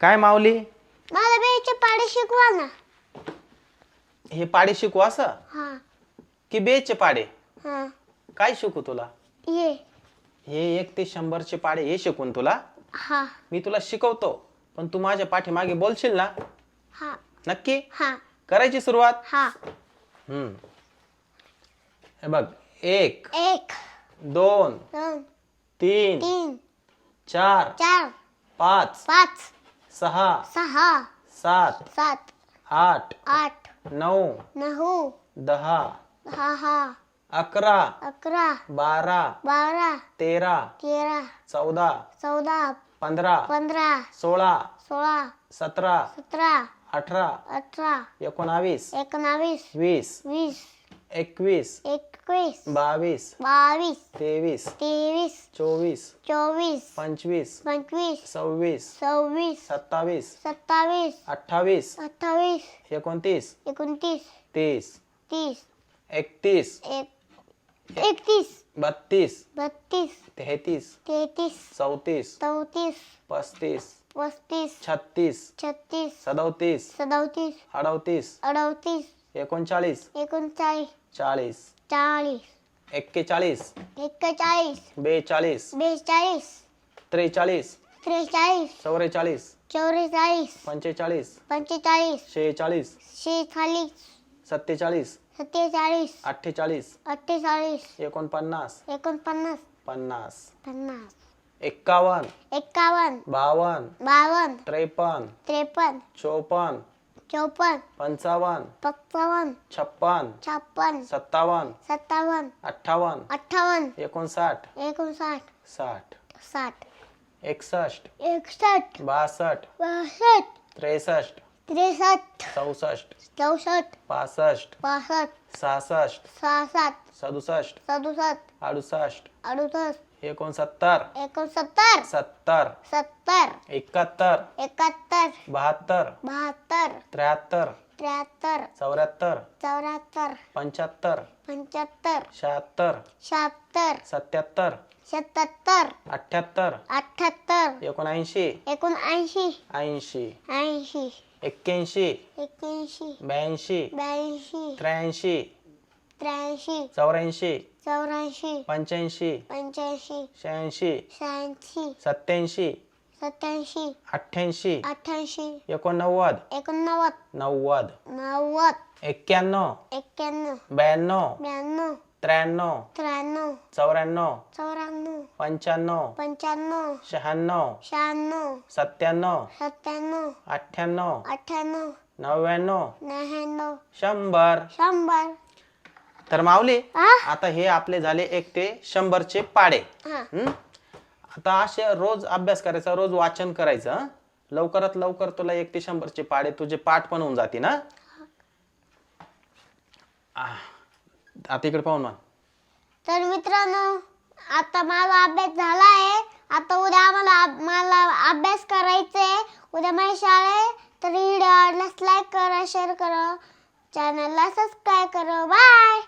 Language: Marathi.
काय माऊली? मला बेचे पाडे शिकवा ना. हे पाडे शिकू असं? हा. की बेचे पाडे? हा. काय शिकू तुला? ये. हे एक ते शंभरचे पाडे हे शिकून तुला? हा. मी तुला शिकवतो पण तू माझ्या पाठीमागे बोलशील ना? हा. नक्की? हा. करायची सुरुवात? हा. हम्म. हे बघ एक एक दोन दोन तीन तीन चार चार पाच पाच सहा सहा सात सात आठ आठ नऊ नऊ दहा दहा अकरा अकरा बारा बारा तेरा तेरा चौदा चौदा पंधरा पंधरा सोळा सोळा सतरा सतरा अठरा अठरा एकोणावीस एकोणावीस वीस वीस एकवीस एकवीस बावीस बावीस तेवीस तेवीस चोवीस चोवीस पंचवीस पंचवीस सव्वीस सव्वीस सत्तावीस सत्तावीस अठ्ठावीस अठ्ठावीस एकोणतीस एकोणतीस तीस तीस एकतीस एक एकतीस बत्तीस बत्तीस तेहतीस तेहतीस चौतीस चौतीस पस्तीस पस्तीस छत्तीस छत्तीस सदोतीस सदोतीस अडतीस अडतीस एकोणचाळीस. एकोणचाळीस. चाळीस. चाळीस. एक्केचाळीस. एक्केचाळीस. बेचाळीस. बेचाळीस. त्रेचाळीस. त्रेचाळीस. चौवेचाळीस. चौवेचाळीस. पंचेचाळीस. पंचेचाळीस. शेहेचाळीस. शेचाळीस सत्तेचाळीस. सत्तेचाळीस. अठ्ठेचाळीस. अठ्ठेचाळीस. एकोणपन्नास. एकोणपन्नास. पन्नास. पन्नास. एक्कावन्न. एक्कावन्न. बावन्न. बावन्न. त्रेपन्न. त्रेपन्न. चोपन्न. चौपन्न पंचावन्न. पंचावन्न. छप्पन. छप्पन. सत्तावन्न. सत्तावन्न. अठ्ठावन्न. अठ्ठावन्न. एकोणसाठ. एकोणसाठ. साठ. साठ. एकसष्ट. एकसष्ट. बासष्ट. बासष्ट. त्रेसष्ट. त्रेसष्ट. चौसष्ट. चौसष्ट. पासष्ट. पासष्ट. सहासष्ट. सहासष्ट. सदुसष्ट. सदुसष्ट. अडुसष्ट. अडुसष्ट. एकोणसत्तर. एकोणसत्तर. सत्तर. सत्तर. एकाहत्तर. एकाहत्तर. बहात्तर. बहात्तर. त्र्याहत्तर. त्र्याहत्तर. चौऱ्याहत्तर. चौऱ्याहत्तर. पंच्याहत्तर. पंच्याहत्तर. शहात्तर. शहात्तर. सत्याहत्तर. सत्याहत्तर. अठ्ठ्याहत्तर. अठ्ठ्याहत्तर. एकोणऐंशी. एकोणऐंशी. ऐंशी. ऐंशी. एक्क्याऐंशी. एक्क्याऐंशी. ब्याऐंशी. ब्याऐंशी. त्र्याऐंशी. त्र्याऐंशी. चौऱ्याऐंशी. चौऱ्याऐंशी. पंच्याऐंशी. पंच्याऐंशी. शहाऐंशी. शहाऐंशी. सत्याऐंशी. सत्याऐंशी. अठ्ठ्याऐंशी. अठ्ठ्याऐंशी. एकोणनव्वद. एकोणनव्वद. नव्वद. नव्वद. एक्क्याण्णव. एक्क्याण्णव. ब्याण्णव. ब्याण्णव. त्र्याण्णव. त्र्याण्णव. चौऱ्याण्णव. चौऱ्याण्णव. पंच्याण्णव. पंच्याण्णव. शहाण्णव. शहाण्णव. सत्त्याण्णव. सत्त्याण्णव. अठ्ठ्याण्णव. अठ्ठ्याण्णव. नव्याण्णव. नव्याण्णव. शंभर. शंभर. तर माऊली? आता हे आपले झाले एक ते शंभरचे पाडे. हा. हं? आता असे रोज अभ्यास करायचा रोज वाचन करायचं लवकरात लवकर तुला एक ते शंभरचे पाडे तुझे पाठ पण होऊन जाते ना आता इकडे पाहून मग तर मित्रांनो आता माझा अभ्यास झाला आहे. आता उद्या आम्हाला अभ- मला अभ्यास करायचा आहे उद्या माझी शाळा आहे. तर व्हिडिओ आवडल्यास लाईक करा शेअर करा. चॅनलला सबस्क्राईब करा. बाय